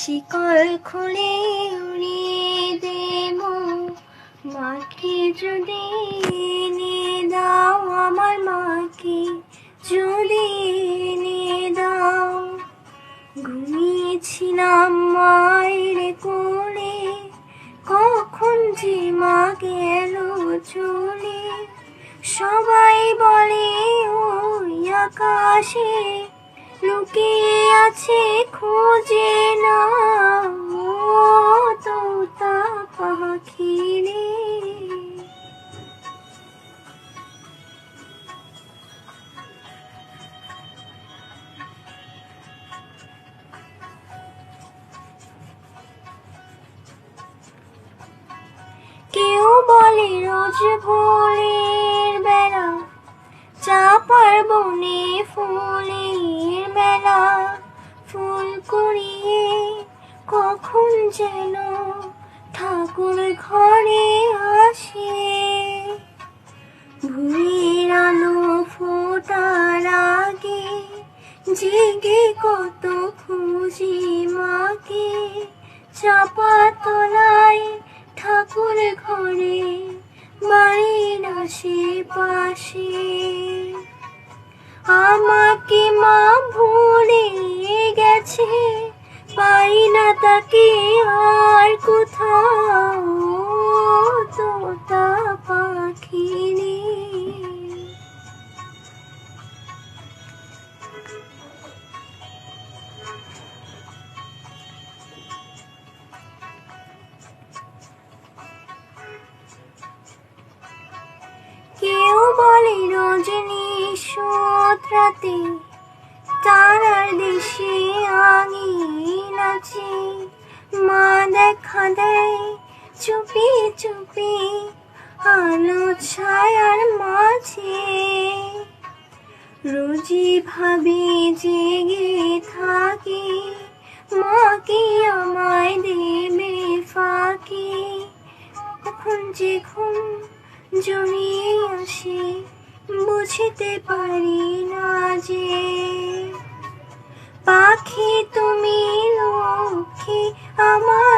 শিকল খুলে উড়িয়ে দেব। মাকে যদি এনে দাও, আমার মাকে যদি এনে দাও। ঘুমিয়েছিলাম মায়ের কোলে, কখন যে মা গেল চলে। সবাই বলে, ওই আকাশে লুকিয়ে আছে খুঁজে না। তোতা পাখি রে কেউ বলে রোজ ভোরের বেলা চাপার বনে ফুলের কখন যেন ঠাকুর ঘরে আসে। ভুঁয়ের আলো ফোটার আগে জেগে কত খুঁজি মাকে। চাপা তলায় ঠাকুর ঘরে, বাড়ির আশেপাশে। আমাকে মা ভুলে গেছে পাই না তাকে আর কোথাও তোতা পাখি কেউ বলে রজনী রাতে তারার দেশে আঙিন দেয় চুপি চুপি, আলো ছায়ার মাঝে। রোজি ভাবে জেগে থাকি, মাকে আমায় দেবে ফাঁকে। কখন যে ঘুম জড়িয়ে আসে, বুঝতে পারি না যে। পাখি তুমি লক্ষ্মী আমায় মায়ের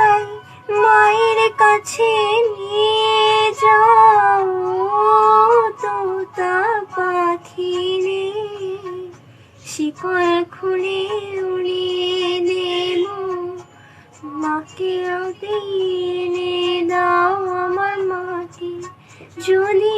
কাছে নিয়ে যাও তোতা পাখি রে শিকল খুলে উড়িয়ে দেব মাকে দিয়ে দাও আমার মাকে। যদি